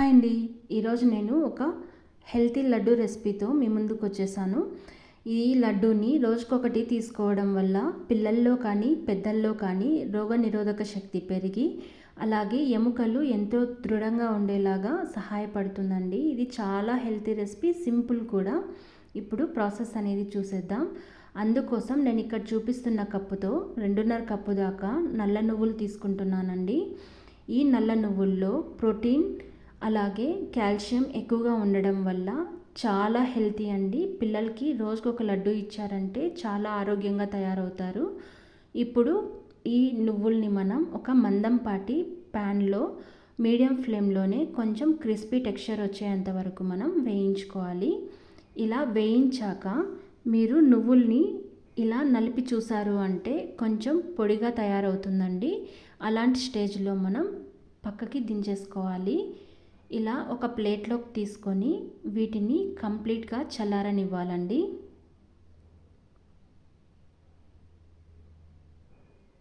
Hi అండి ఈరోజు నేను ఒక హెల్తీ లడ్డు రెసిపీతో మీ ముందుకు వచ్చేసాను. ఈ లడ్డూని రోజుకొకటి తీసుకోవడం వల్ల పిల్లల్లో కానీ పెద్దల్లో కానీ రోగ నిరోధక శక్తి పెరిగి అలాగే ఎముకలు ఎంతో దృఢంగా ఉండేలాగా సహాయపడుతుందండి. ఇది చాలా హెల్తీ రెసిపీ సింపుల్ కూడా. ఇప్పుడు ప్రాసెస్ అనేది చూసేద్దాం. అందుకోసం నేను ఇక్కడ చూపిస్తున్న కప్పుతో రెండున్నర కప్పు దాకా నల్ల నువ్వులు తీసుకుంటున్నానండి. ఈ నల్ల నువ్వుల్లో ప్రోటీన్ అలాగే కాల్షియం ఎక్కువగా ఉండడం వల్ల చాలా హెల్తీ అండి. పిల్లలకి రోజుకు ఒక లడ్డు ఇచ్చారంటే చాలా ఆరోగ్యంగా తయారవుతారు. ఇప్పుడు ఈ నువ్వుల్ని మనం ఒక మందంపాటి ప్యాన్లో మీడియం ఫ్లేమ్లోనే కొంచెం క్రిస్పీ టెక్స్చర్ వచ్చేంత వరకు మనం వేయించుకోవాలి. ఇలా వేయించాక మీరు నువ్వుల్ని ఇలా నలిపి చూసారు అంటే కొంచెం పొడిగా తయారవుతుందండి. అలాంటి స్టేజ్లో మనం పక్కకి దించేసుకోవాలి. ఇలా ఒక ప్లేట్లోకి తీసుకొని వీటిని కంప్లీట్గా చల్లారనివ్వాలండి.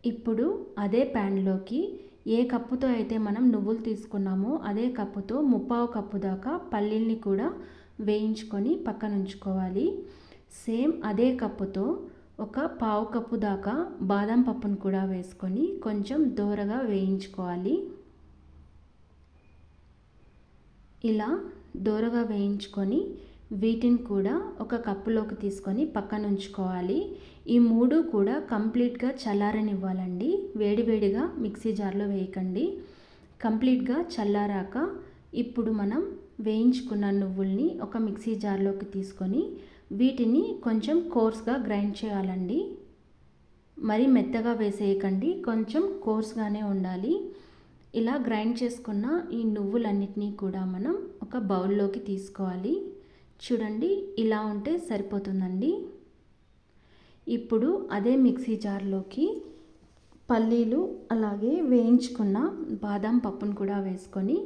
ఇప్పుడు అదే ప్యాన్లోకి ఏ కప్పుతో అయితే మనం నువ్వులు తీసుకున్నామో అదే కప్పుతో ముప్పావు కప్పు దాకా పల్లీల్ని కూడా వేయించుకొని పక్కన ఉంచుకోవాలి. సేమ్ అదే కప్పుతో ఒక పావు కప్పు దాకా బాదం పప్పును కూడా వేసుకొని కొంచెం దోరగా వేయించుకోవాలి. ఇలా దోరగా వేయించుకొని వీటిని కూడా ఒక కప్పులోకి తీసుకొని పక్కన ఉంచుకోవాలి. ఈ మూడు కూడా కంప్లీట్గా చల్లారనివ్వాలండి. వేడివేడిగా మిక్సీ జార్లో వేయకండి. కంప్లీట్గా చల్లారాక ఇప్పుడు మనం వేయించుకున్న నువ్వుల్ని ఒక మిక్సీ జార్లోకి తీసుకొని వీటిని కొంచెం కోర్స్గా గ్రైండ్ చేయాలండి. మరి మెత్తగా వేసేయకండి. కొంచెం కోర్స్గానే ఉండాలి. ఇలా గ్రైండ్ చేసుకున్న ఈ నువ్వులన్నిటినీ కూడా మనం ఒక బౌల్లోకి తీసుకోవాలి. చూడండి ఇలా ఉంటే సరిపోతుందండి. ఇప్పుడు అదే మిక్సీ జార్లోకి పల్లీలు అలాగే వేయించుకున్న బాదం పప్పును కూడా వేసుకొని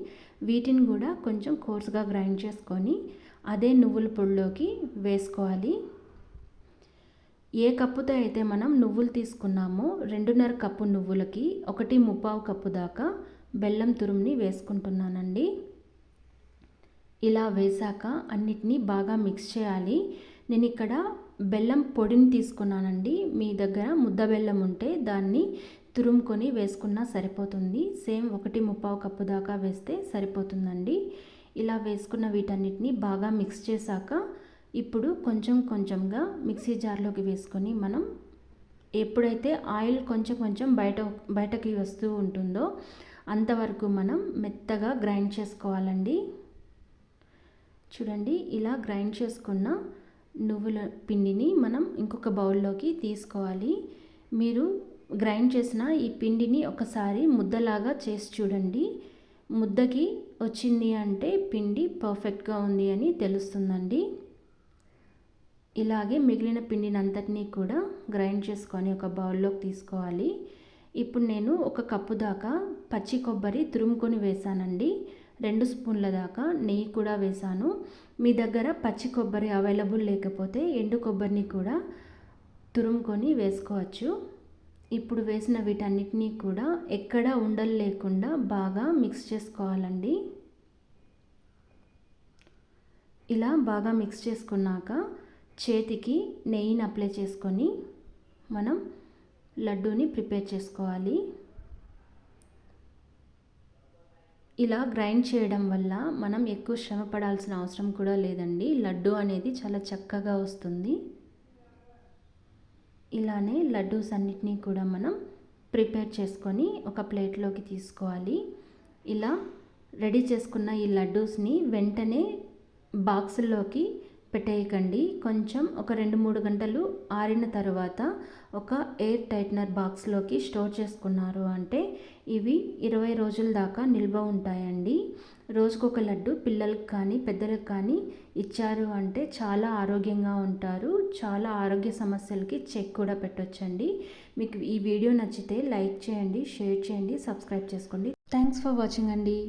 వీటిని కూడా కొంచెం కోర్సుగా గ్రైండ్ చేసుకొని అదే నువ్వుల పొడిలోకి వేసుకోవాలి. ఏ కప్పుతో అయితే మనం నువ్వులు తీసుకున్నామో రెండున్నర కప్పు నువ్వులకి ఒకటి ముప్పావు కప్పు దాకా బెల్లం తురుముని వేసుకుంటున్నానండి. ఇలా వేసాక అన్నిటినీ బాగా మిక్స్ చేయాలి. నేను ఇక్కడ బెల్లం పొడిని తీసుకున్నానండి. మీ దగ్గర ముద్ద బెల్లం ఉంటే దాన్ని తురుముకొని వేసుకున్నా సరిపోతుంది. సేమ్ ఒకటి ముప్పావు కప్పు దాకా వేస్తే సరిపోతుందండి. ఇలా వేసుకున్న వీటన్నిటిని బాగా మిక్స్ చేశాక ఇప్పుడు కొంచెం కొంచెంగా మిక్సీ జార్లోకి వేసుకొని మనం ఎప్పుడైతే ఆయిల్ కొంచెం కొంచెం బయట బయటకి వస్తూ ఉంటుందో అంతవరకు మనం మెత్తగా గ్రైండ్ చేసుకోవాలండి. చూడండి ఇలా గ్రైండ్ చేసుకున్న నువ్వుల పిండిని మనం ఇంకొక బౌల్లోకి తీసుకోవాలి. మీరు గ్రైండ్ చేసిన ఈ పిండిని ఒకసారి ముద్దలాగా చేసి చూడండి. ముద్దకి వచ్చింది అంటే పిండి పర్ఫెక్ట్గా ఉంది అని తెలుస్తుందండి. ఇలాగే మిగిలిన పిండిని అంతటినీ కూడా గ్రైండ్ చేసుకొని ఒక బౌల్లోకి తీసుకోవాలి. ఇప్పుడు నేను ఒక కప్పు దాకా పచ్చి కొబ్బరి తురుముకొని వేసానండి. రెండు స్పూన్ల దాకా నెయ్యి కూడా వేసాను. మీ దగ్గర పచ్చి కొబ్బరి అవైలబుల్ లేకపోతే ఎండు కొబ్బరిని కూడా తురుముకొని వేసుకోవచ్చు. ఇప్పుడు వేసిన వీటన్నిటినీ కూడా ఎక్కడ ఉండలు లేకుండా బాగా మిక్స్ చేసుకోవాలండి. ఇలా బాగా మిక్స్ చేసుకున్నాక చేతికి నెయ్యిని అప్లై చేసుకొని మనం లడ్డూని ప్రిపేర్ చేసుకోవాలి. ఇలా గ్రైండ్ చేయడం వల్ల మనం ఎక్కువ శ్రమ పడాల్సిన అవసరం కూడా లేదండి. లడ్డు అనేది చాలా చక్కగా వస్తుంది. ఇలానే లడ్డూస్ అన్నిటినీ కూడా మనం ప్రిపేర్ చేసుకొని ఒక ప్లేట్లోకి తీసుకోవాలి. ఇలా రెడీ చేసుకున్న ఈ లడ్డూస్ని వెంటనే బాక్సుల్లోకి పెట్టేయకండి. కొంచెం ఒక రెండు మూడు గంటలు ఆరిన తర్వాత ఒక ఎయిర్ టైట్నర్ బాక్స్లోకి స్టోర్ చేసుకున్నారు అంటే ఇవి ఇరవై రోజుల దాకా నిల్వ ఉంటాయండి. రోజుకొక లడ్డు పిల్లలకు కానీ పెద్దలకు కానీ ఇచ్చారు అంటే చాలా ఆరోగ్యంగా ఉంటారు. చాలా ఆరోగ్య సమస్యలకి చెక్ కూడా పెట్టొచ్చండి. మీకు ఈ వీడియో నచ్చితే లైక్ చేయండి షేర్ చేయండి సబ్స్క్రైబ్ చేసుకోండి. థ్యాంక్స్ ఫర్ వాచింగ్ అండి.